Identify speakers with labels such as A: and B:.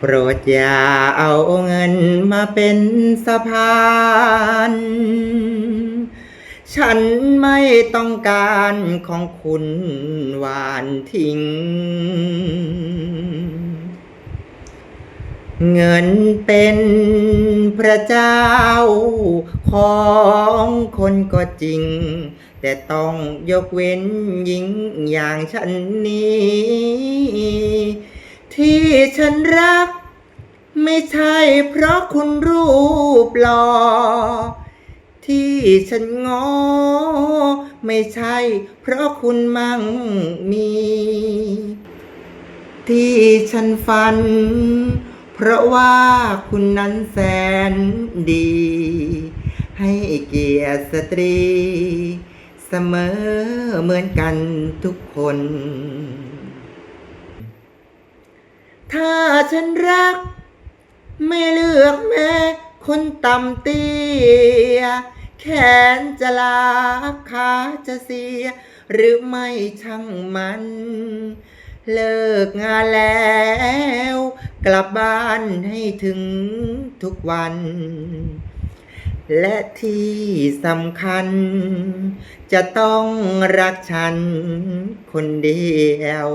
A: โปรดอย่าเอาเงินมาเป็นสะพาน ฉันไม่ต้องการของคุณหวานทิ้ง เงินเป็นพระเจ้าของคนก็จริง แต่ต้องยกเว้นหญิงอย่างฉันนี้ ที่ฉันรัก ไม่ใช่เพราะคุณรูปหล่อที่ฉันงอ ไม่ใช่ เพราะคุณมั่งมี ที่ฉันฝัน เพราะว่าคุณนั้นแสนดี ให้เกียรติสตรี เสมอเหมือนกันทุกคน ถ้า ฉันรัก ไม่เลือกแม้คนต่ำเตี้ย แขนจะลาขาจะเสีย หรือไม่ช่างมัน เลิกงานแล้ว กลับบ้านให้ถึงทุกวัน และที่สำคัญ จะต้องรักฉันคนเดียว